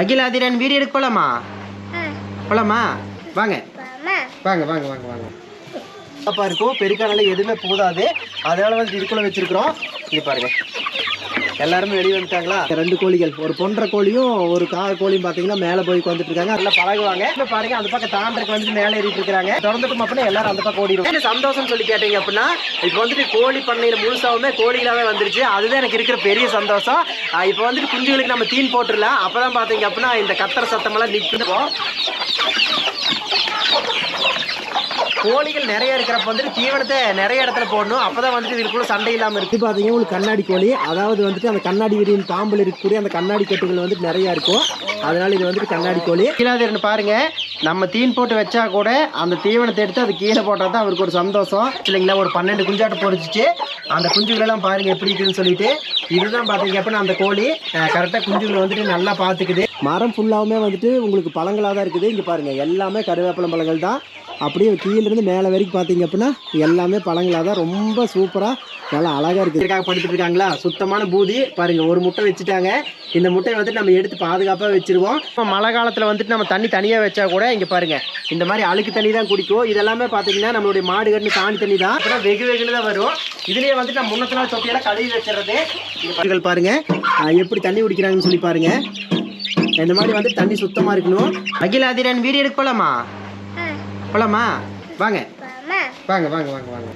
அகிலாதிரன் video எடுக்க போலாமா? வாங்க. வாங்க வாங்க வாங்க வாங்க. பாப்பா இருக்கும் பெருக்கானால எதுவுமே போதாது. அதனால வந்து இதுக்குள்ள வச்சிருக்கிறோம். இங்க பாருங்க. எல்லாருமே வெளியே வந்துட்டாங்களா? ரெண்டு கோழிகள். ஒரு பொன்ற கோழியும் ஒரு கார கோழியும் பாத்தீங்கன்னா மேல போய் வந்துட்டு இருக்காங்க நல்லா பழகுவாங்க. இப்ப பாருங்க அந்த பக்கம் தாண்டருக்கு வந்துட்டு மேல ஏறிட்டு இருக்காங்க திறந்துட்டு அப்படின்னா எல்லாரும் அந்த பக்கம் ஓடிடும். சந்தோஷம் சொல்லி கேட்டீங்க அப்படின்னா இப்போ வந்துட்டு கோழி பண்ணையில முழுசாவுமே கோழிகளாவே வந்துருச்சு. அதுதான் எனக்கு இருக்கிற பெரிய சந்தோஷம். இப்போ வந்துட்டு குஞ்சுகளுக்கு நம்ம தீன் போட்டுடலாம். அப்பதான் பாத்தீங்க அப்படின்னா இந்த கத்தர சத்தமெல்லாம் நிற்கும் கோழிகள் நிறைய இருக்கிறப்ப வந்துட்டு தீவனத்தை நிறைய இடத்துல போடணும். அப்பதான் வந்துட்டு இதுக்குள்ள சண்டை இல்லாம இருக்கு. பாத்தீங்கன்னா உங்களுக்கு கண்ணாடி கோழி. அதாவது வந்துட்டு அந்த கண்ணாடி விரியின் பாம்பில் இருக்கக்கூடிய அந்த கண்ணாடி கட்டுகள் வந்துட்டு நிறைய இருக்கும். அதனால இது வந்துட்டு கண்ணாடி கோழி. கீழாதிரன் பாருங்க. நம்ம தீன் போட்டு வச்சா கூட அந்த தீவனத்தை எடுத்து அது கீழே போட்டால் தான் அவருக்கு ஒரு சந்தோஷம். இல்லைங்களா? ஒரு பன்னெண்டு குஞ்சாட்டு பொறிச்சிச்சு. அந்த குஞ்சுகள் எல்லாம் பாருங்க எப்படி இருக்குன்னு சொல்லிட்டு. இதுதான் பாத்தீங்க அப்படின்னா அந்த கோழி. கரெக்டாக குஞ்சுகளை வந்துட்டு நல்லா பார்த்துக்குது மரம் ஃபுல்லாவுமே வந்துட்டு உங்களுக்கு பழங்களாக தான் இருக்குது. இங்கே பாருங்க எல்லாமே கருவேப்பிலை பழங்கள் தான் அப்படியே கீழேருந்து மேலே வரைக்கும் பார்த்தீங்க அப்படின்னா எல்லாமே பழங்களாக தான் ரொம்ப சூப்பராக நல்லா அழகாக இருக்குது இதுக்காக படுத்துட்டு இருக்காங்களா? சுத்தமான பூதி. பாருங்கள் ஒரு முட்டை வச்சுட்டாங்க. இந்த முட்டையை வந்துட்டு நம்ம எடுத்து பாதுகாப்பாக வச்சுருவோம். இப்போ மழை காலத்தில் வந்துட்டு நம்ம தண்ணி தனியாக வச்சா கூட இங்கே பாருங்கள் இந்த மாதிரி அழுக்கு தண்ணி தான் குடிக்கும். இதெல்லாமே பார்த்தீங்கன்னா நம்மளுடைய மாடு கட்டு காணி தண்ணி தான். அப்புறம் வெகு வெகுல தான் வரும். இதுலேயே வந்துட்டு நம்ம முன்னத்து நாள் தொட்டியெல்லாம் கழுவி வச்சிடுறது. பாருங்கள் பாருங்கள் எப்படி தண்ணி குடிக்கிறாங்கன்னு சொல்லி பாருங்கள் இந்த மாதிரி வந்து தண்ணி சுத்தமாக இருக்கணும். அகிலாதிரன் வீடியோ எடுக்க போலாமா? போலாமா? வாங்க. வாங்க வாங்க வாங்க வாங்க.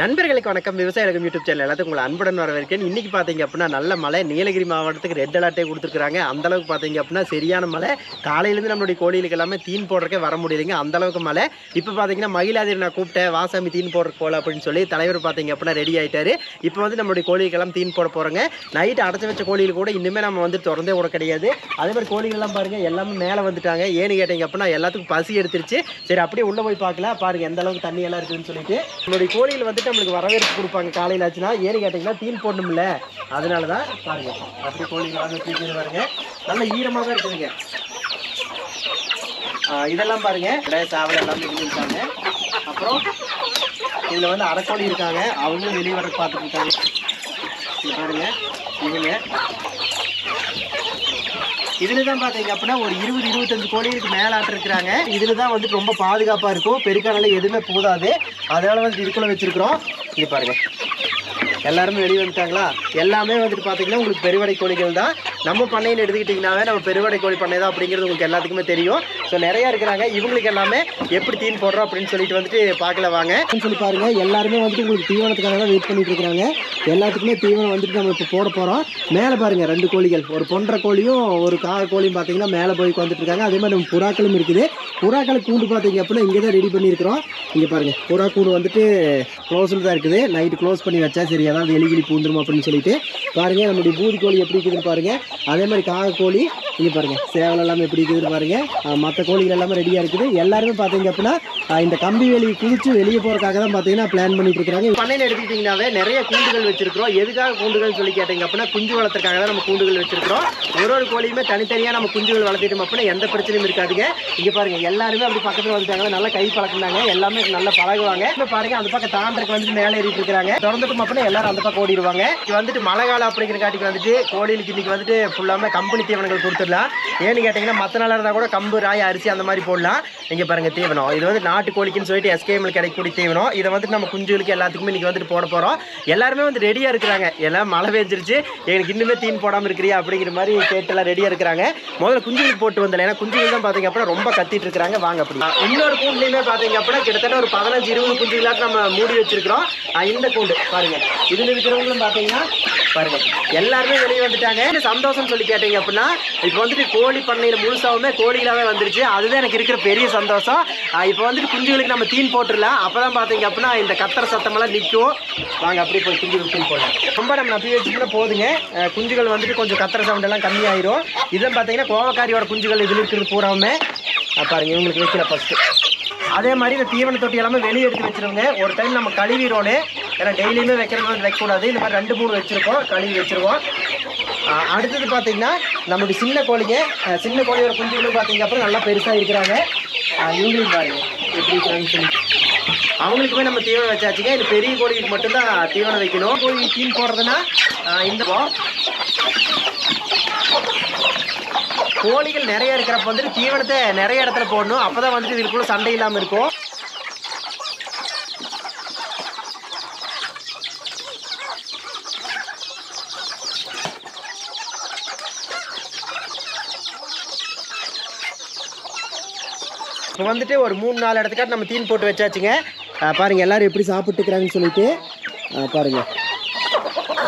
நண்பர்களுக்கு வணக்கம். விவசாய ரகம் யூடியூப் சேனல் எல்லாத்துக்கும் உங்களை அன்புடன் வரவேற்கேன் இன்னைக்கு பார்த்தீங்க அப்படின்னா நல்ல மழை. நீலகிரி மாவட்டத்துக்கு ரெட் அலர்ட்டே கொடுத்துருக்காங்க அந்த அளவுக்கு பார்த்தீங்க அப்படின்னா சரியான மழை. காலையிலேருந்து நம்மளுடைய கோழிகளுக்கு எல்லாமே தீன் போடுறக்கே வர முடியலைங்க. அந்த அளவுக்கு மழை. இப்போ பார்த்தீங்கன்னா மயிலாதிரி நான் கூப்பிட்டேன். வாசாமி தீன் போடுற போல அப்படின்னு சொல்லி தலைவர் பார்த்தீங்க அப்படின்னா ரெடி ஆகிட்டாரு இப்போ வந்து நம்மளுடைய கோழிகளுக்கெல்லாம் தீன் போட போகிறோங்க நைட்டு அடைச்சி வச்ச கோழிகள் கூட இன்னுமே நம்ம வந்து திறந்தே விட கிடையாது. அதே மாதிரி கோழிகள்லாம் பாருங்கள் பாருங்க எல்லாமே மேலே வந்துட்டாங்க. ஏன்னு கேட்டீங்க அப்படின்னா எல்லாத்துக்கும் பசி எடுத்துருச்சு. சரி அப்படியே உள்ளே போய் பார்க்கலாம். பாருங்க எந்த அளவுக்கு தண்ணி எல்லாம் இருக்குதுன்னு சொல்லிட்டு. நம்மளுடைய கோழிகள் வந்து வந்துட்டு நம்மளுக்கு வரவேற்பு கொடுப்பாங்க. காலையில் ஆச்சுன்னா ஏன்னு கேட்டிங்கன்னா தீன் போடணும்ல. அதனால தான் பாருங்க. அப்படி கோழி வந்து பாருங்கள் பாருங்க. நல்ல ஈரமாக தான் இருக்குதுங்க இதெல்லாம் பாருங்க. கிடையாது சாவல் எல்லாமே இருக்காங்க. அப்புறம் இதில் வந்து அரைக்கோழி இருக்காங்க. அவங்களும் வெளியே வர பார்த்துட்டு இருக்காங்க. பாருங்க. இவங்க இதில் தான் பார்த்தீங்க அப்படின்னா ஒரு இருபது இருபத்தஞ்சு கோழிகளுக்கு மேலாட்டு இருக்கிறாங்க. இதில் தான் வந்து ரொம்ப பாதுகாப்பாக இருக்கும். பெருக்கானால எதுவுமே போதாது. அதனால வந்து இதுக்குள்ளே வச்சிருக்கிறோம். இது பாருங்க. எல்லாருமே வெளியே வந்துட்டாங்களா? எல்லாமே வந்துட்டு பார்த்தீங்கன்னா உங்களுக்கு பெருவடை கோழிகள் தான் நம்ம பண்ணையில் எடுத்துக்கிட்டிங்கனாவே நம்ம பெருவடை கோழி பண்ணை தான் அப்படிங்கிறது உங்களுக்கு எல்லாத்துக்குமே தெரியும். ஸோ நிறையா இருக்கிறாங்க. இவங்களுக்கு எல்லாமே எப்படி தீன் போடுறோம் அப்படின்னு சொல்லிட்டு வந்துட்டு பார்க்கல வாங்க. சொல்லி பாருங்க எல்லாருமே வந்துட்டு உங்களுக்கு தீவனத்துக்காக தான் வெயிட் பண்ணிட்டு இருக்கிறாங்க. எல்லாத்துக்குமே தீவனம் வந்துட்டு நம்ம இப்போ போட போகிறோம் மேலே பாருங்க ரெண்டு கோழிகள். ஒரு பொன்ற கோழியும் ஒரு கார கோழியும் பார்த்தீங்கன்னா மேலே போய் வந்துட்டு இருக்காங்க. அதே மாதிரி நம்ம புறாக்களும் இருக்குது. புறாக்கள் கூண்டு பார்த்தீங்க அப்படின்னா இங்கே தான் ரெடி பண்ணியிருக்கிறோம். இங்கே பாருங்க புறா கூண்டு வந்துட்டு க்ளோஸில் தான் இருக்குது. நைட்டு க்ளோஸ் பண்ணி வச்சா சரி அதாவது எலிகிளி பூந்துரும் அப்படின்னு சொல்லிட்டு. பாருங்க நம்மளுடைய பூதி கோழி எப்படி இருக்குதுன்னு பாருங்க. அதே மாதிரி காக கோழி இங்கே பாருங்க சேவல் எல்லாமே எப்படி இருக்குதுன்னு பாருங்க. மற்ற கோழிகள் எல்லாமே ரெடியாக இருக்குது. எல்லாருமே பார்த்தீங்க அப்படின்னா இந்த கம்பி வேலி குதிச்சு வெளியே போகிறதுக்காக தான் பார்த்தீங்கன்னா பிளான் பண்ணிட்டு இருக்காங்க பண்ணையில் எடுத்துக்கிட்டிங்கனாவே நிறைய கூண்டுகள் வச்சிருக்கிறோம். எதுக்காக கூண்டுகள் சொல்லி கேட்டீங்க அப்படின்னா குஞ்சு வளர்த்துக்காக தான் நம்ம கூண்டுகள் வச்சிருக்கிறோம். ஒரு ஒரு கோழியுமே தனித்தனியாக நம்ம குஞ்சுகள் வளர்த்திட்டோம் அப்படின்னா எந்த பிரச்சனையும் இருக்காதுங்க. இங்கே பாருங்க எல்லாருமே அப்படி பக்கத்தில் வந்துட்டாங்க. நல்லா கை பழக்கினாங்க எல்லாமே நல்லா பழகுவாங்க. இப்போ பாருங்க அந்த பக்கம் தாண்டருக்கு வந்துட்டு மேலே ஏறிட்டு இருக்கிறாங்க. திறந்துட்டும் அப்படின்னா எல்லாரும் அந்த பக்கம் ஓடிடுவாங்க. இது வந்துட்டு மழை காலம் அப்படிங்கிற காட்டிக்கு வந்துட்டு கோழிகளுக்கு இன்னைக்கு வந்துட்டு ஃபுல்லாமே கம்பெனி தீவனங்கள் கொடுத்துடலாம். ஏன்னு கேட்டிங்கன்னா மற்ற நாளாக இருந்தால் கூட கம்பு ராய் அரிசி அந்த மாதிரி போடலாம். இங்கே பாருங்கள் தீவனம் இது வந்து நாட்டு கோழிக்குன்னு சொல்லிட்டு எஸ்கேஎம்ல கிடைக்கக்கூடிய தீவனம் இதை வந்துட்டு நம்ம குஞ்சுகளுக்கு எல்லாத்துக்குமே இன்னைக்கு வந்துட்டு போட போகிறோம் எல்லாருமே வந்து ரெடியாக இருக்கிறாங்க. எல்லாம் மழை பெஞ்சிருச்சு. எனக்கு இன்னுமே தீன் போடாமல் இருக்கிறியா அப்படிங்கிற மாதிரி கேட்டெல்லாம் ரெடியாக இருக்கிறாங்க. முதல்ல குஞ்சுகளுக்கு போட்டு வந்தல ஏன்னா குஞ்சுகள் தான் பார்த்தீங்க அப்படின்னா ரொம்ப கத்திட்டு இருக்கிறாங்க. வாங்க அப்படி. இன்னொரு கூண்டுலையுமே பார்த்தீங்க அப்படின்னா கிட்டத்தட்ட ஒரு பதினஞ்சு இருபது குஞ்சுகளாக நம்ம மூடி வச்சிருக்கிறோம். இந்த கூண்டு பாருங்கள் இதில் இருக்கிறவங்களும் பார்த்தீங்கன்னா பாருங்க. எல்லாருமே வெளியே வந்துட்டாங்க. சந்தோஷம் சொல்லி கேட்டீங்க அப்படின்னா இப்போ வந்துட்டு கோழி பண்ணையில் முழுசாவுமே கோழிகளாவே வந்துருச்சு. அதுதான் எனக்கு இருக்கிற பெரிய சந்தோஷம். இப்போ வந்துட்டு குஞ்சுகளுக்கு நம்ம தீன் போட்டுடலாம். அப்பதான் பார்த்தீங்க அப்படின்னா இந்த கத்தர சத்தமெல்லாம் நிற்கும் வாங்க அப்படியே போய் குஞ்சு தீன் போடலாம். ரொம்ப நம்ம நப்பி வச்சுக்கிட்டா போதுங்க. குஞ்சுகள் வந்துட்டு கொஞ்சம் கத்தர சவுண்ட் எல்லாம் கம்மியாயிரும். இதான் பார்த்தீங்கன்னா கோவக்காரியோட குஞ்சுகள் இதில் இருக்கிறது பூராவுமே. பாருங்க இவங்களுக்கு வைக்கல ஃபஸ்ட்டு அதே மாதிரி இந்த தீவன தொட்டி எல்லாமே வெளியே எடுத்து வச்சிருங்க ஒரு டைம் நம்ம கழுவிடுவோன்னு. ஏன்னா டெய்லியுமே வைக்கிறது வைக்கக்கூடாது. இந்த மாதிரி ரெண்டு மூணு வச்சுருக்கோம் கழுவி வச்சுருவோம் அடுத்தது பார்த்திங்கன்னா நம்மளுடைய சின்ன கோழிங்க. சின்ன கோழியோட குஞ்சுகளும் பார்த்தீங்க அப்புறம் நல்லா பெருசாக இருக்கிறாங்க. ஆஹ் இவங்களும் பாருங்க. எப்படி இருக்கிறாங்கன்னு சொல்லி. அவங்களுக்குமே நம்ம தீவனம் வச்சாச்சுங்க. இது பெரிய கோழிக்கு மட்டும்தான் தீவனம் வைக்கணும். கோழிக்கு தீன் போடுறதுன்னா இந்த கோழிகள் நிறைய இருக்கிறப்ப வந்துட்டு தீவனத்தை நிறைய இடத்துல போடணும். அப்பதான் வந்துட்டு இதுக்குள்ள சண்டை இல்லாமல் இருக்கும். இப்போ வந்துட்டு ஒரு மூணு நாலு இடத்துக்காட்டு நம்ம தீன் போட்டு வச்சாச்சுங்க. பாருங்கள் எல்லோரும் எப்படி சாப்பிட்டுக்கிறாங்கன்னு சொல்லிட்டு. பாருங்கள்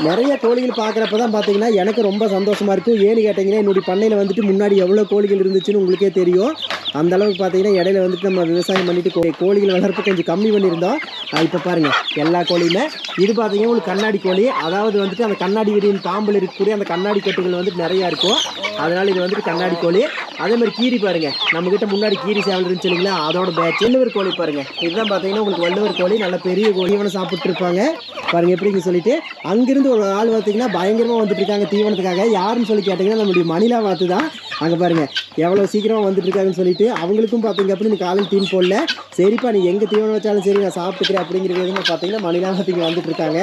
நிறைய கோழிகள் பார்க்குறப்ப தான் பார்த்தீங்கன்னா எனக்கு ரொம்ப சந்தோஷமாக இருக்கும். ஏன்னு கேட்டிங்கன்னா என்னுடைய பண்ணையில் வந்துட்டு முன்னாடி எவ்வளோ கோழிகள் இருந்துச்சுன்னு உங்களுக்கே தெரியும். அந்த அளவுக்கு பார்த்தீங்கன்னா இடையில வந்துட்டு நம்ம விவசாயம் பண்ணிட்டு கோழிகள் வளர்ப்பு கொஞ்சம் கம்மி பண்ணியிருந்தோம். இப்போ பாருங்க எல்லா கோழியுமே. இது பார்த்தீங்கன்னா உங்களுக்கு கண்ணாடி கோழி. அதாவது வந்துட்டு அந்த கண்ணாடி விரியின் பாம்பில் இருக்கக்கூடிய அந்த கண்ணாடி கட்டுகள் வந்துட்டு நிறையா இருக்கும். அதனால இது வந்துட்டு கண்ணாடி கோழி. அதே மாதிரி கீரி பாருங்க. நம்ம கிட்ட முன்னாடி கீரி சேவல் இருந்துச்சு இல்லைங்களா? அதோட பேட்ச் வள்ளுவர் கோழி பாருங்க. இதுதான் பார்த்தீங்கன்னா உங்களுக்கு வள்ளுவர் கோழி. நல்ல பெரிய கோழி. இவனை சாப்பிட்டு இருப்பாங்க. பாருங்க எப்படின்னு சொல்லிட்டு அங்கிருந்து ஒரு ஆள் பார்த்தீங்கன்னா பயங்கரமாக வந்துட்டு இருக்காங்க தீவனத்துக்காக. யாருன்னு சொல்லி கேட்டீங்கன்னா நம்மளுடைய மணிலா வாத்து தான். அங்கே பாருங்க எவ்வளோ சீக்கிரமாக வந்துட்டு இருக்காங்கன்னு சொல்லிட்டு அவங்களுக்கும் பார்த்தீங்க அப்படின்னு காலையில் தீன் போடல. சரிப்பா நீ எங்கே தீவனம் வச்சாலும் சரி நான் சாப்பிட்டுக்கிறேன் அப்படிங்கிறது பார்த்தீங்கன்னா மணிலாம் வாத்திங்க வந்துட்டு இருக்காங்க.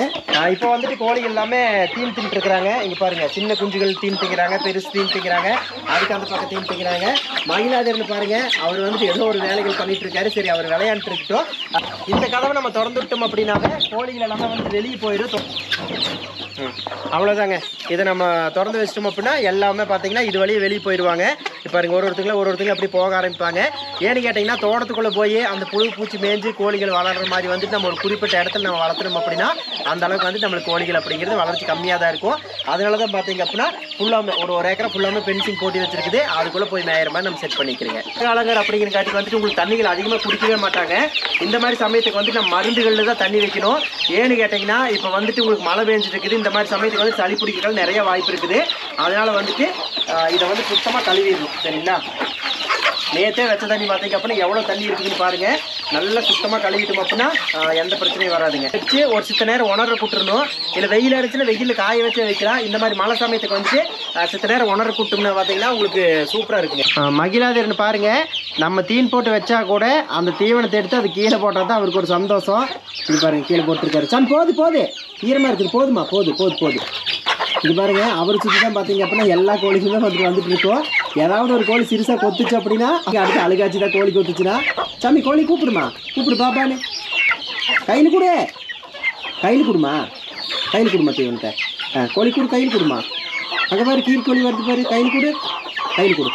இப்போ வந்துட்டு கோழி எல்லாமே தீன் தின்ட்டு இருக்கிறாங்க. இங்க பாருங்க சின்ன குஞ்சுகள் தீன் திங்கிறாங்க பெருசு தீன் திங்கிறாங்க அதுக்கு அந்த பக்கம் தீன் திங்கிறாங்க மயிலாதர்னு பாருங்க அவர் வந்துட்டு ஏதோ ஒரு வேலைகள் பண்ணிட்டு இருக்காரு. சரி அவர் விளையாண்டுட்டு இருக்கட்டும் இந்த கதவை நம்ம திறந்து விட்டோம் அப்படின்னாவே கோழிகள் எல்லாமே வந்து வெளியே போயிடும். அவ்வளோதாங்க இதை நம்ம திறந்து வச்சிட்டோம் அப்படின்னா எல்லாமே பார்த்தீங்கன்னா இது வழியே வெளியே போயிடுவாங்க. இப்போ பாருங்க ஒரு ஒருத்தங்களும் ஒரு ஒருத்தங்களும் அப்படி போக ஆரம்பிப்பாங்க. ஏன்னு கேட்டிங்கன்னா தோட்டத்துக்குள்ளே போய் அந்த புழு பூச்சி மேய்ஞ்சு கோழிகள் வளர்கிற மாதிரி வந்துட்டு நம்ம ஒரு குறிப்பிட்ட இடத்துல நம்ம வளர்த்துறோம் அப்படின்னா அந்த அளவுக்கு வந்து நம்மளுக்கு கோழிகள் அப்படிங்கிறது வளர்ச்சி கம்மியாக தான் இருக்கும். அதனால தான் பார்த்தீங்க அப்படின்னா ஃபுல்லாமே ஒரு ஒரு ஏக்கரை ஃபுல்லாமே பென்சிங் போட்டி வச்சிருக்குது. அதுக்குள்ளே போய் மேயிற மாதிரி நம்ம செட் பண்ணிக்கிறீங்க. காலங்கர் அப்படிங்கிற காட்டுக்கு வந்துட்டு உங்களுக்கு தண்ணிகள் அதிகமாக குடிக்கவே மாட்டாங்க. இந்த மாதிரி சமயத்துக்கு வந்து நம்ம மருந்துகளில் தான் தண்ணி வைக்கணும். ஏன்னு கேட்டிங்கன்னா இப்போ வந்துட்டு உங்களுக்கு மழை பெஞ்சிட்டு இருக்குது. இந்த மாதிரி சமயத்துக்கு வந்து சளி பிடிக்கிறது நிறைய வாய்ப்பு இருக்குது. அதனால் வந்துட்டு இதை வந்து சுத்தமாக கழுவிடணும் சரிங்களா? நேற்றே வச்ச தண்ணி பார்த்தீங்க அப்படின்னா எவ்வளோ தண்ணி இருக்குதுன்னு பாருங்கள் நல்லா சுத்தமாக கழுவிட்டோம் அப்படின்னா எந்த பிரச்சனையும் வராதுங்க. வச்சு ஒரு சித்த நேரம் உணர கூட்டுறணும் இல்லை வெயில் அடிச்சுன்னா வெயிலில் காய வச்சு வைக்கலாம். இந்த மாதிரி மழை சமயத்துக்கு வந்துட்டு சித்த நேரம் உணர கூட்டோம்னா பார்த்தீங்கன்னா உங்களுக்கு சூப்பராக இருக்குங்க. மகிழாதர்னு பாருங்கள் நம்ம தீன் போட்டு வச்சா கூட அந்த தீவனத்தை எடுத்து அது கீழே போட்டால் தான் அவருக்கு ஒரு சந்தோஷம். இது பாருங்கள் கீழே போட்டிருக்காரு. சன் போது போது. ஈரமாக இருக்குது. போதுமா போது போது போது. இது பாருங்க அவர் சுற்றி தான் பார்த்தீங்க அப்படின்னா எல்லா கோழிக்குமே வந்துட்டு வந்துட்டு இருக்கோம். ஏதாவது ஒரு கோழி சிறுசாக கொத்துச்சு அப்படின்னா அங்கே அடுத்து அழுகாச்சு தான் கோழி கொத்துச்சுன்னா. சாமி கோழி கூப்பிடுமா? கூப்பிடு பாப்பான்னு. கையில் கொடு. கையில் கொடுமா? கையில் கொடுமா தீவனத்தை ஆ கோழி கொடு கையில் கொடுமா? அங்கே பாரு கீழ் கோழி வருது பாரு. கையில் கொடு. கையில் கொடு.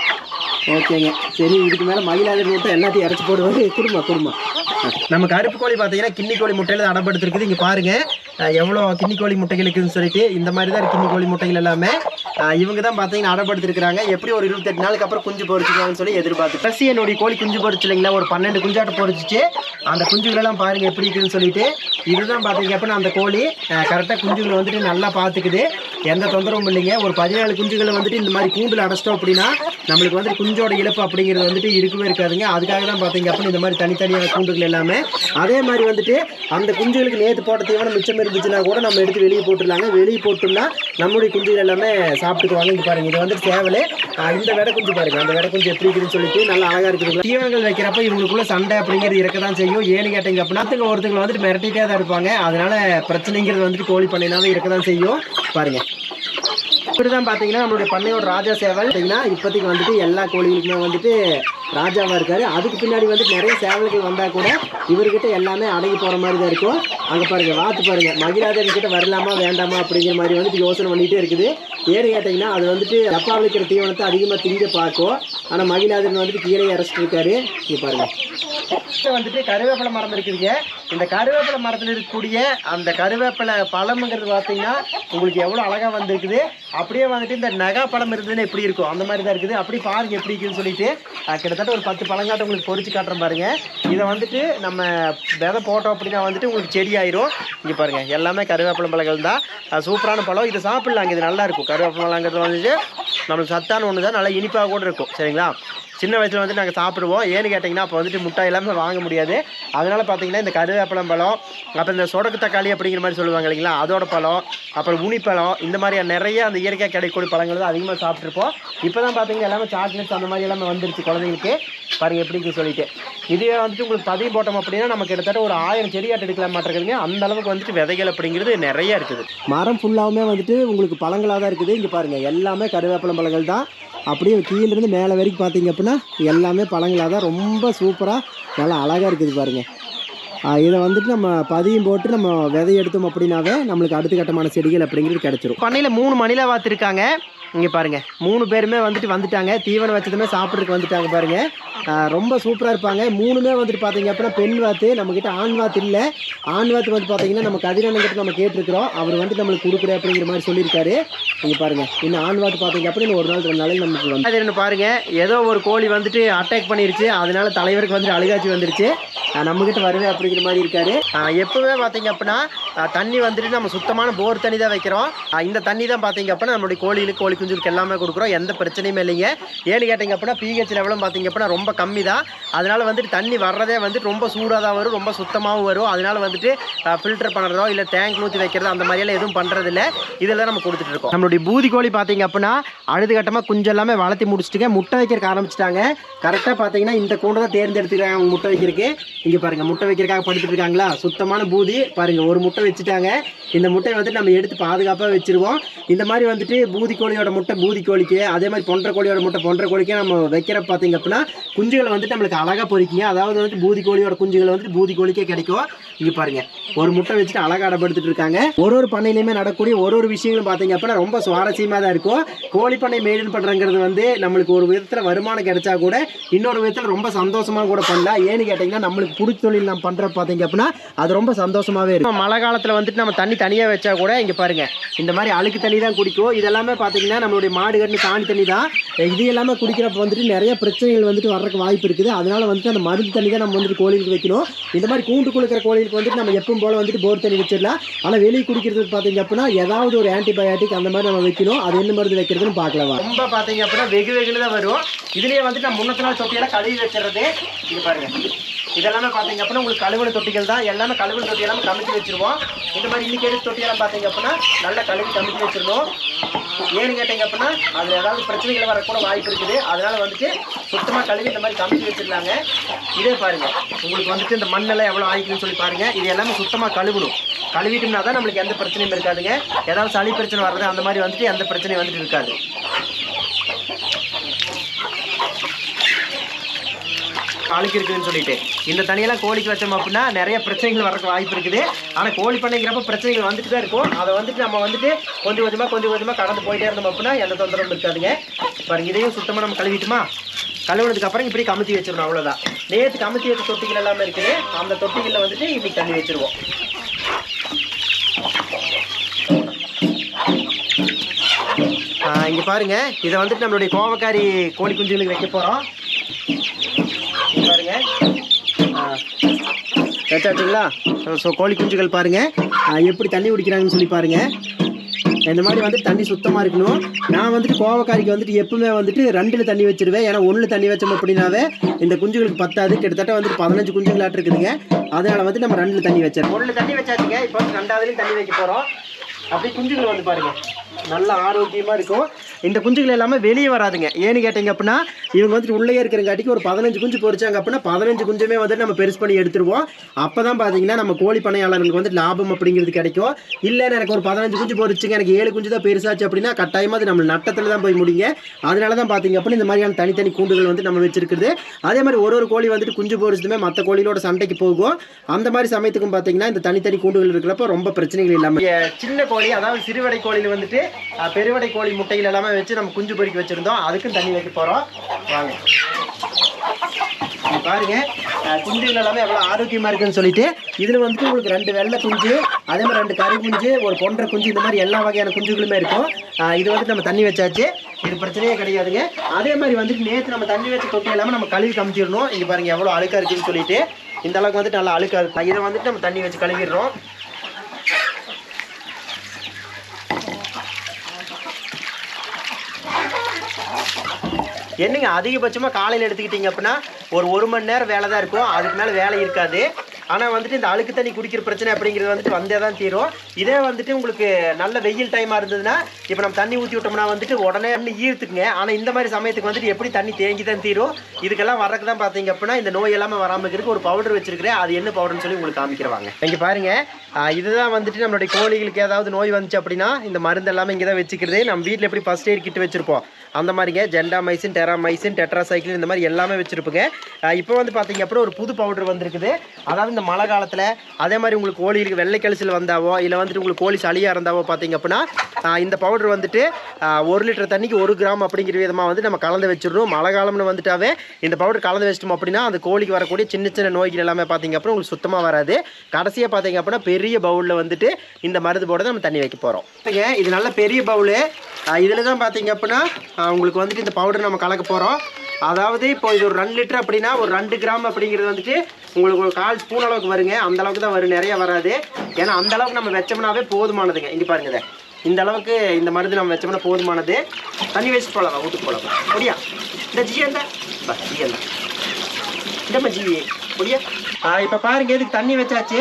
ஓகேங்க. சரி இதுக்கு மேலே மயிலாளர் மூட்டை எல்லாத்தையும் இறச்சி போடுவாரு. குடும்பம் குடும்பம் நம்ம கருப்பு கோழி பார்த்தீங்கன்னா கிண்ணி கோழி முட்டையில் அடப்படுத்திருக்குது இங்கே பாருங்கள் எவ்வளோ கிண்ணி கோழி முட்டைகள் இருக்குதுன்னு சொல்லிட்டு இந்த மாதிரி தான் கிண்ணி கோழி முட்டைகள் எல்லாமே. இவங்க தான் பார்த்தீங்கன்னா அடப்படுத்திருக்கிறாங்க. எப்படி ஒரு இருபத்தெட்டு நாளுக்கு அப்புறம் குஞ்சு பொறிச்சிக்கலாம்னு சொல்லி எதிர்பார்த்து. ப்ளஸ் என்னுடைய கோழி குஞ்சு பொறிச்சு இல்லைங்களா? ஒரு பன்னெண்டு குஞ்சாட்டு பொறிச்சிச்சு அந்த குஞ்சுகளெல்லாம் பாருங்கள் எப்படி இருக்குதுன்னு சொல்லிட்டு. இதுதான் பார்த்தீங்க அப்படின்னா அந்த கோழி. கரெக்டாக குஞ்சுகளை வந்துட்டு நல்லா பார்த்துக்குது. எந்த தொந்தரவும் இல்லைங்க. ஒரு பதினாலு குஞ்சுகளை வந்துட்டு இந்த மாதிரி கூண்டில் அடைச்சிட்டோம் அப்படின்னா நம்மளுக்கு வந்து குஞ்சோட இழப்பு அப்படிங்கிறது வந்துட்டு இருக்கவே இருக்காதுங்க. அதுக்காக தான் பார்த்தீங்க அப்படின்னா இந்த மாதிரி தனித்தனியான கூண்டுகள் எல்லாமே. அதே மாதிரி வந்துட்டு அந்த குஞ்சுகளுக்கு நேற்று போட்ட தீவனம் மிச்சம் இருந்துச்சுன்னா கூட நம்ம எடுத்து வெளியே போட்டுடலாங்க. வெளியே போட்டோம்னா நம்மளுடைய குஞ்சுகள் எல்லாமே சாப்பிட்டுக்குவாங்க. இங்கே பாருங்கள் இது வந்துட்டு சேவல். இந்த விட குஞ்சு பாருங்கள் அந்த விட குஞ்சு எப்படி இருக்குன்னு சொல்லிட்டு நல்லா அழகாக இருக்குது. தீவனங்கள் வைக்கிறப்ப இவங்களுக்குள்ள சண்டை அப்படிங்கிறது இருக்க தான் செய்யும். ஏன்னு கேட்டீங்க அப்படின்னா ஒருத்தங்க வந்துட்டு மிரட்டிகிட்டே தான் இருப்பாங்க. அதனால பிரச்சனைங்கிறது வந்துட்டு கோழி பண்ணைனாவே இருக்க தான் செய்யும். பாருங்கள் இப்படி தான் பார்த்தீங்கன்னா நம்மளுடைய பண்ணையோட ராஜா சேவல். பார்த்தீங்கன்னா இப்போதைக்கு வந்துட்டு எல்லா கோழிகளுக்குமே வந்துட்டு ராஜாவாக இருக்கார். அதுக்கு பின்னாடி வந்துட்டு நிறைய சேவல்கள் வந்தால் கூட இவர்கிட்ட எல்லாமே அடங்கி போகிற மாதிரி தான் இருக்கும். அங்கே பாருங்க வாத்து பாருங்க. மகிழாதேவி கிட்ட வரலாமா வேண்டாமா அப்படிங்கிற மாதிரி வந்துட்டு யோசனை பண்ணிகிட்டே இருக்குது. ஏன்னு கேட்டிங்கன்னா அது வந்துட்டு டப்பாவில் இருக்கிற தீவனத்தை அதிகமாக திங்க பார்க்கும். ஆனால் மகிழாதேவன் வந்துட்டு கீழே இறச்சிட்டு இருக்காரு. இங்கே பாருங்கள் வந்துட்டு கருவேப்பிலை மரம் இருக்குதுங்க. இந்த கருவேப்பிலை மரத்தில் இருக்கக்கூடிய அந்த கருவேப்பிலை பழம்ங்கிறது பார்த்தீங்கன்னா உங்களுக்கு எவ்வளோ அழகாக வந்திருக்குது. அப்படியே வந்துட்டு இந்த நகா பழம் இருந்ததுன்னு எப்படி இருக்கும்? அந்த மாதிரி தான் இருக்குது. அப்படி பாருங்க எப்படி இருக்குன்னு சொல்லிட்டு. கிட்டத்தட்ட ஒரு பத்து பழங்காட்டம் உங்களுக்கு பொறிச்சு காட்டுறேன் பாருங்க. இதை வந்துட்டு நம்ம விதை போட்டோம் அப்படின்னா வந்துட்டு உங்களுக்கு செடி ஆயிரும். இங்கே பாருங்க எல்லாமே கருவேப்பிலை பழங்கள் தான். சூப்பரான பழம். இது சாப்பிட்லாங்க. இது நல்லா இருக்கும். கருவேப்பிலை பழங்கிறது வந்துட்டு நம்மளுக்கு சத்தான ஒன்று தான் நல்லா இனிப்பாக கூட இருக்கும். சரிங்களா? சின்ன வயசில் வந்து நாங்கள் சாப்பிடுவோம். ஏன்னு கேட்டிங்கன்னா அப்போ வந்துட்டு முட்டை எல்லாமே வாங்க முடியாது. அதனால் பார்த்தீங்கன்னா இந்த கருவேப்பழம் பழம் அப்புறம் இந்த சொடக்கு தக்காளி அப்படிங்கிற மாதிரி சொல்லுவாங்க இல்லைங்களா? அதோட பழம் அப்புறம் உனிப்பழம் இந்த மாதிரி நிறைய அந்த இயற்கையாக கிடைக்கக்கூடிய பழங்கள் தான் அதிகமாக சாப்பிட்ருப்போம் இப்போ தான் பார்த்தீங்கன்னா எல்லாமே சாக்லேட்ஸ் அந்த மாதிரி எல்லாமே வந்துருச்சு குழந்தைங்களுக்கு. பாருங்க எப்படி இருக்குன்னு சொல்லிட்டு. இதுவே வந்துட்டு உங்களுக்கு பதியம் போட்டோம் அப்படின்னா நம்ம கிட்டத்தட்ட ஒரு ஆயிரம் செடியாட்டு எடுக்கலாம் மாட்டிருக்குதுங்க அந்த அளவுக்கு வந்துட்டு விதைகள் அப்படிங்கிறது நிறைய இருக்குது. மரம் ஃபுல்லாகவுமே வந்துட்டு உங்களுக்கு பழங்களாக தான் இருக்குது. இங்கே பாருங்கள் எல்லாமே கருவேப்பிலம் பழங்கள் தான். அப்படியே கீழேருந்து மேலே வரைக்கும் பார்த்தீங்க அப்படின்னா எல்லாமே பழங்களாக தான். ரொம்ப சூப்பராக நல்லா அழகாக இருக்குது பாருங்கள் இதை வந்துட்டு நம்ம பதியம் போட்டு நம்ம விதை எடுத்தோம் அப்படின்னாவே நம்மளுக்கு அடுத்த கட்டமான செடிகள் அப்படிங்கிறது கிடைச்சிரும். பண்ணையில் மூணு மணில பார்த்துருக்காங்க இங்கே பாருங்கள் மூணு பேருமே வந்துட்டு வந்துட்டாங்க. தீவனம் வச்சதுமே சாப்பிட்றதுக்கு வந்துட்டாங்க பாருங்கள் ரொம்ப சூப்பராக இருப்பாங்க. மூணுமே வந்துட்டு பார்த்தீங்க அப்படின்னா பெண் வாத்து நம்மக்கிட்ட ஆண் வாத்து இல்லை. ஆண் வாத்து வந்து பார்த்தீங்கன்னா நம்ம கதிரண்ணங்கிட்ட நம்ம கேட்டிருக்கிறோம். அவர் வந்துட்டு நம்மளுக்கு கொடுக்குறேன் அப்படிங்கிற மாதிரி சொல்லியிருக்காரு. நீங்கள் பாருங்க. இன்னும் ஆண் வாத்து பார்த்தீங்க அப்படின்னு ஒரு நாள் ரெண்டு நாளைக்கு நமக்கு வந்து அது என்ன பாருங்கள் ஏதோ ஒரு கோழி வந்துட்டு அட்டாக் பண்ணிருச்சு. அதனால தலைவருக்கு வந்துட்டு அழுகாச்சி வந்துருச்சு. நம்மக்கிட்ட நம்மகிட்ட வருவே அப்படிங்கிற மாதிரி இருக்காரு. எப்போவே பார்த்தீங்க அப்படின்னா தண்ணி வந்துட்டு நம்ம சுத்தமான போர் தண்ணி தான் வைக்கிறோம். இந்த தண்ணி தான் பார்த்தீங்க அப்படின்னா நம்மளுடைய கோழிகளுக்கு கோழி குஞ்சுக்கு எல்லாமே கொடுக்குறோம். எந்த பிரச்சனையுமே இல்லைங்க. ஏன்னு கேட்டிங்க அப்படின்னா பிஹெச் லெவலும் பார்த்தீங்க அப்படின்னா ரொம்ப கம்மி தான். அதனால வந்துட்டு தண்ணி வர்றதே வந்துட்டு ரொம்ப சூடாக தான் வரும் ரொம்ப சுத்தமாகவும் வரும். அதனால் வந்துட்டு ஃபில்டர் பண்ணுறதோ இல்லை டேங்க் ஊற்றி வைக்கிறதோ அந்த மாதிரியெல்லாம் எதுவும் பண்ணுறதில்ல இதில் தான் நம்ம கொடுத்துட்டு இருக்கோம். நம்மளுடைய பூதி கோழி பார்த்தீங்க அப்படின்னா அழுது கட்டமாக குஞ்சு எல்லாமே வளர்த்தி முடிச்சுட்டுங்க முட்டை வைக்கிறக்க ஆரம்பிச்சிட்டாங்க. கரெக்டாக பார்த்தீங்கன்னா இந்த கூண்டை தான் தேர்ந்தெடுத்துக்கிறாங்க அவங்க முட்டை வைக்கிறதுக்கு. இங்கே பாருங்கள் முட்டை வைக்கிறதுக்காக படுத்துட்டு இருக்காங்களா? சுத்தமான பூதி. பாருங்கள் ஒரு முட்டை வச்சுட்டாங்க. இந்த முட்டையை வந்துட்டு நம்ம எடுத்து பாதுகாப்பாக வச்சிருவோம். இந்த மாதிரி வந்துட்டு பூதி கோழியோட முட்டை பூதி கோழிக்கு அதே மாதிரி பொன்ற கோழியோட முட்டை பொன்ற கோழிக்கு நம்ம வைக்கிற பார்த்தீங்க அப்படின்னா குஞ்சுகளை வந்துட்டு நம்மளுக்கு அழகாக பொறிக்குங்க. அதாவது வந்துட்டு பூதி கோழியோட குஞ்சுகள் வந்துட்டு பூதி கோழிக்கே கிடைக்கும். இங்கே பாருங்க. ஒரு முட்டை வச்சுட்டு அழகாக அடப்படுத்திட்டு இருக்காங்க. ஒரு ஒரு பண்ணையிலுமே நடக்கக்கூடிய ஒரு ஒரு விஷயங்களும் பார்த்தீங்க அப்படின்னா ரொம்ப சுவாரஸ்யமாக தான் இருக்கும். கோழி பண்ணை மெயின்டைன் பண்ணுறங்கிறது வந்து நம்மளுக்கு ஒரு விதத்தில் வருமானம் கிடைச்சா கூட இன்னொரு விதத்தில் ரொம்ப சந்தோஷமாக கூட பண்ணலாம். ஏன்னு கேட்டிங்கன்னா நம்மளுக்கு பிடிச்ச தொழில் நம்ம பண்ணுற பார்த்தீங்க அப்படின்னா அது ரொம்ப சந்தோஷமாகவே இருக்கும். மழை காலத்தில் வந்துட்டு நம்ம தண்ணி தனியாக வச்சா கூட இங்கே பாருங்க இந்த மாதிரி அழுக்கு தண்ணி தான் குடிக்கும். இதெல்லாமே பார்த்தீங்கன்னா நம்மளுடைய மாடு கட்டி சாணி தண்ணி தான். இது எல்லாமே குடிக்கிறப்ப வந்துட்டு நிறைய பிரச்சனைகள் வந்துட்டு வர்றதுக்கு வாய்ப்பு இருக்குது. அதனால வந்துட்டு அந்த மருந்து தண்ணி தான் நம்ம வந்துட்டு கோழிகளுக்கு வைக்கணும். இந்த மாதிரி கூண்டு குளிக்கிற கோழிகளுக்கு வந்துட்டு நம்ம எப்பவும் போல வந்துட்டு போர் தண்ணி வச்சிடலாம். ஆனால் வெளியே குடிக்கிறதுக்கு பார்த்தீங்க அப்படின்னா ஏதாவது ஒரு ஆன்டிபயோட்டிக் அந்த மாதிரி நம்ம வைக்கணும். அது என்ன மருந்து வைக்கிறதுன்னு பார்க்கலாம் ரொம்ப பார்த்தீங்க அப்படின்னா வெகு வெகுல தான் வரும். இதுலேயே வந்துட்டு நம்ம முன்னத்து நாள் தொட்டியெல்லாம் கழுவி வச்சிடுறது. இது பாருங்க. இதெல்லாமே பார்த்தீங்க அப்படின்னா உங்களுக்கு கழுவுன தொட்டிகள் தான். எல்லாமே கழுவுன தொட்டி எல்லாமே கமிட்டி வச்சிருவோம். இந்த மாதிரி இன்னைக்கு தொட்டியெல்லாம் பார்த்தீங்க அப்படின்னா நல்லா கழுவி கமிச்சு வச்சிருவோம் ஏன்னு கேட்டீங்க அப்படின்னா அதில் ஏதாவது பிரச்சனைகள் வரக்கூட வாய்ப்பு இருக்குது. அதனால் வந்துட்டு சுத்தமாக கழுவி இந்த மாதிரி கமிச்சு வச்சுருந்தாங்க. இதே பாருங்கள் உங்களுக்கு வந்துட்டு இந்த மண்ணெல்லாம் எவ்வளோ ஆயிக்குன்னு சொல்லி பாருங்கள் இது எல்லாமே சுத்தமாக கழுவணும். கழுவிட்டோம்னா தான் நம்மளுக்கு எந்த பிரச்சனையும் இருக்காதுங்க. ஏதாவது சளி பிரச்சனை வர்றது அந்த மாதிரி வந்துட்டு எந்த பிரச்சனையும் வந்துட்டு இருக்காது. காலுக்கு இருக்குதுன்னு சொல்லிட்டு. இந்த தண்ணியெல்லாம் கோழிக்கு வச்சோம் அப்படின்னா நிறைய பிரச்சனைகள் வரக்கு வாய்ப்பு இருக்குது. ஆனால் கோழி பண்ணைங்கிறப்ப பிரச்சனைகள் வந்துட்டு தான் இருக்கும். அதை வந்துட்டு நம்ம வந்துட்டு கொஞ்சம் கொஞ்சமாக கொஞ்சம் கொஞ்சமாக கடந்து போயிட்டே இருந்தோம் அப்படின்னா எந்த தொந்தரவும் இருக்காதுங்க. பாருங்க இதையும் சுத்தமாக நம்ம கழுவிட்டுமா? கழுவுனதுக்கு அப்புறம் இப்படி கமுத்தி வச்சிடணும் அவ்வளோதான் நேற்று கமுத்தி வச்ச தொட்டிகள் எல்லாமே இருக்குது. அந்த தொட்டிகளில் வந்துட்டு இன்னைக்கு தண்ணி வச்சிருவோம். இங்கே பாருங்க. இதை வந்துட்டு நம்மளுடைய கோவக்காரி கோழி குஞ்சுகளுக்கு வைக்க போகிறோம் பாருங்க. வச்சாச்சுங்களா ஸோ கோழி குஞ்சுகள் பாருங்க. எப்படி தண்ணி குடிக்கிறாங்கன்னு சொல்லி பாருங்க. இந்த மாதிரி வந்துட்டு தண்ணி சுத்தமாக இருக்கணும். நான் வந்துட்டு கோவக்காரிக்கு வந்துட்டு எப்பவுமே வந்துட்டு ரெண்டில் தண்ணி வச்சிருவேன். ஏன்னா ஒன்றில் தண்ணி வச்சோம் அப்படின்னாவே இந்த குஞ்சுகளுக்கு பத்தாது. கிட்டத்தட்ட வந்துட்டு பதினஞ்சு குஞ்சுகளாட்டு இருக்குதுங்க. அதனால வந்து நம்ம ரெண்டில் தண்ணி வச்சிருக்கோம் ஒன்றில் தண்ணி வச்சாச்சுங்க. இப்போ வந்து ரெண்டாவதுலையும் தண்ணி வைக்க போகிறோம் அப்படியே குஞ்சுகள் வந்து பாருங்க. நல்லா ஆரோக்கியமாக இருக்கும். இந்த குஞ்சுகள் எல்லாமே வெளியே வராதுங்க. ஏன்னு கேட்டிங்க அப்படின்னா இவங்க வந்துட்டு உள்ளே இருக்கிறங்காட்டிக்கு ஒரு பதினஞ்சு குஞ்சு பொரிச்சாங்க அப்படின்னா பதினஞ்சு குஞ்சுமே வந்துட்டு நம்ம பெருசு பண்ணி எடுத்துருவோம். அப்போ தான் பார்த்தீங்கன்னா நம்ம கோழி பண்ணையாளர்களுக்கு வந்து லாபம் அப்படிங்கிறது கிடைக்கும். இல்லை எனக்கு ஒரு பதினஞ்சு குஞ்சு பொறிச்சுங்க எனக்கு ஏழு குஞ்சு தான் பெருசாச்சு அப்படின்னா கட்டாயமாக அது நம்ம நட்டத்தில் தான் போய் முடியுங்க. அதனால தான் பார்த்தீங்க அப்படின்னா இந்த மாதிரியான தனித்தனி கூண்டுகள் வந்து நம்ம வச்சிருக்கிறது. அதே மாதிரி ஒரு ஒரு கோழி வந்துட்டு குஞ்சு பொரிச்சதுமே மற்ற கோழிகளோட சண்டைக்கு போகும். அந்த மாதிரி சமயத்துக்கும் பார்த்தீங்கன்னா இந்த தனித்தனி கூண்டுகள் இருக்கிறப்ப ரொம்ப பிரச்சனைகள் இல்லாமல் சின்ன கோழி அதாவது சிறுவடை கோழியில் வந்துட்டு பெருவடை கோழி முட்டைகள் எல்லாமே வச்சு நம்ம குஞ்சு பொறிக்க வச்சுருந்தோம். அதுக்கும் தண்ணி வைக்க போகிறோம் வாங்க. பாருங்கள் பாருங்க. குஞ்சுகள் எல்லாமே எவ்வளோ ஆரோக்கியமாக இருக்குன்னு சொல்லிட்டு இதில் வந்துட்டு உங்களுக்கு ரெண்டு வெள்ளை குஞ்சு அதே மாதிரி ரெண்டு கறி குஞ்சு ஒரு பொன்ற குஞ்சு இந்த மாதிரி எல்லா வகையான குஞ்சுகளுமே இருக்கும். இது வந்துட்டு நம்ம தண்ணி வச்சாச்சு. இது பிரச்சனையே கிடையாதுங்க. அதே மாதிரி வந்துட்டு நேற்று நம்ம தண்ணி வச்சு தொட்டி இல்லாமல் நம்ம கழுவி கமிச்சிடணும் இங்கே பாருங்கள் எவ்வளோ அழுக்கா இருக்குதுன்னு சொல்லிட்டு. இந்த அளவுக்கு வந்துட்டு நல்லா அழுக்காக இருக்கும் இதை வந்துட்டு நம்ம தண்ணி வச்சு கழுவிடுறோம். என்னங்க அதிகபட்சமாக காலையில் எடுத்துக்கிட்டிங்க அப்படின்னா ஒரு ஒரு மணி நேரம் வேலை தான் இருக்கும். அதுக்கு மேலே வேலை இருக்காது. ஆனால் வந்துட்டு இந்த அழுக்கு தண்ணி குடிக்கிற பிரச்சனை அப்படிங்கிறது வந்துட்டு வந்தே தான் தீரும். இதே வந்துட்டு உங்களுக்கு நல்ல வெயில் டைமாக இருந்ததுன்னா இப்போ நம்ம தண்ணி ஊற்றி விட்டோம்னா வந்துட்டு உடனே தண்ணி ஈர்த்துக்குங்க. ஆனால் இந்த மாதிரி சமயத்துக்கு வந்துட்டு எப்படி தண்ணி தேங்கி தான் தீரும்? இதுக்கெல்லாம் வரக்கு தான் பார்த்தீங்க அப்படின்னா இந்த நோய் எல்லாமே வராமல் இருக்கிறதுக்கு ஒரு பவுடர் வச்சிருக்கிறேன். அது என்ன பவுடர்னு சொல்லி உங்களுக்கு காமிக்கிறவாங்க. இங்கே பாருங்க. இதுதான் வந்துட்டு நம்மளுடைய கோழிகளுக்கு ஏதாவது நோய் வந்துச்சு அப்படின்னா இந்த மருந்து எல்லாமே இங்கே தான் வச்சுக்கிறது. நம்ம வீட்டில் எப்படி ஃபஸ்ட் எய்ட் கிட்டு வச்சிருப்போம். அந்த மாதிரிங்க. ஜெண்டா மைசின் டெட்ரா சைக்கிள் இந்த மாதிரி எல்லாமே வச்சிருப்போங்க. இப்போ வந்து பார்த்தீங்க அப்படின்னா ஒரு புது பவுடர் வந்திருக்குது. அதாவது இந்த மழை காலத்தில் அதே மாதிரி உங்களுக்கு கோழிகளுக்கு வெள்ளை கழிச்சல் வந்தாவோ இல்லை வந்துட்டு உங்களுக்கு கோழி சளியாக இருந்தாவோ பார்த்தீங்க அப்படின்னா இந்த பவுடர் வந்துட்டு ஒரு லிட்டர் தண்ணிக்கு ஒரு கிராம் அப்படிங்கிற விதமாக வந்து நம்ம கலந்து வச்சிடணும். மழை காலம்னு வந்துட்டாவே இந்த பவுடர் கலந்து வச்சிட்டோம் அப்படின்னா அந்த கோழிக்கு வரக்கூடிய சின்ன சின்ன நோய்கள் எல்லாமே பார்த்தீங்க அப்படின்னா உங்களுக்கு சுத்தமாக வராது. கடைசியாக பார்த்தீங்க அப்படின்னா பெரிய பவுலில் வந்துட்டு இந்த மருந்து போட நம்ம தண்ணி வைக்க போகிறோம் இது நல்ல பெரிய பவுலு இதில் தான் பார்த்தீங்க அப்படின்னா உங்களுக்கு வந்துட்டு இந்த பவுடர் நம்ம கலக்க போகிறோம் அதாவது இப்போ இது ஒரு ரெண்டு லிட்டர் அப்படின்னா ஒரு ரெண்டு கிராம் அப்படிங்கிறது வந்துட்டு உங்களுக்கு ஒரு கால் ஸ்பூன் அளவுக்கு வருங்க. அந்த அளவுக்கு தான் வரும். நிறைய வராது. ஏன்னா அந்த அளவுக்கு நம்ம வச்சோம்னாவே போதுமானதுங்க. இங்கே பாருங்க இதை இந்த அளவுக்கு இந்த மருந்து நம்ம வச்சோம்னா போதுமானது. தண்ணி வச்சுட்டு போகலாம் வீட்டுக்கு போகலாம் அப்படியா இந்த ஜியந்தா பா ஜியந்தா இந்தம்மா ஜிவி முடியா இப்போ பாருங்க இதுக்கு தண்ணி வச்சாச்சு.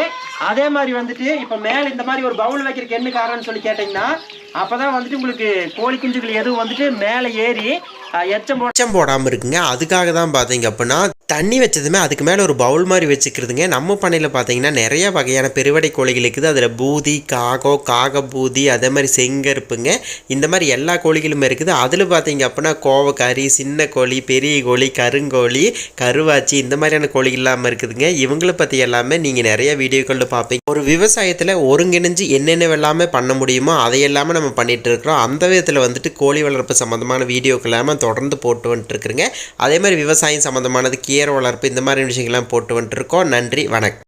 அதே மாதிரி வந்துட்டு இப்போ மேலே இந்த மாதிரி ஒரு பவுல் வைக்கிறதுக்கு என்ன காரணம்னு சொல்லி கேட்டிங்கன்னா அப்போ தான் வந்துட்டு உங்களுக்கு கோழி குஞ்சுகள் எதுவும் வந்துட்டு மேலே ஏறி எச்சம் போடாமல் இருக்குங்க. அதுக்காக தான் பார்த்தீங்க அப்படின்னா தண்ணி வச்சதுமே அதுக்கு மேலே ஒரு பவுல் மாதிரி வச்சுக்கிறதுங்க. நம்ம பண்ணையில் பார்த்தீங்கன்னா நிறைய வகையான பெருவடை கோழிகள் இருக்குது. அதில் பூதி காகோ காக பூதி அதே மாதிரி செங்கருப்புங்க. இந்த மாதிரி எல்லா கோழிகளுமே இருக்குது. அதில் பார்த்தீங்க அப்படின்னா கோவக்காரி சின்ன கோழி பெரிய கோழி கருங்கோழி கருவாச்சி இந்த மாதிரியான கோழிகள் இல்லாமல் இருக்குதுங்க. இவங்களை பற்றி எல்லாமே நீங்கள் நிறைய வீடியோக்களில் பார்ப்பீங்க ஒரு விவசாயத்தில் ஒருங்கிணைஞ்சு என்னென்ன எல்லாமே பண்ண முடியுமோ அதை எல்லாமே நம்ம பண்ணிகிட்டு இருக்கிறோம். அந்த விதத்தில் வந்துட்டு கோழி வளர்ப்பு சம்மந்தமான வீடியோக்கள் எல்லாமே தொடர்ந்து போட்டு வந்துட்டுருக்குறேங்க அதே மாதிரி விவசாயம் சம்மந்தமானது கீரை வளர்ப்பு இந்த மாதிரி விஷயங்கள்லாம் போட்டு வந்துட்டுருக்கோம் நன்றி வணக்கம்.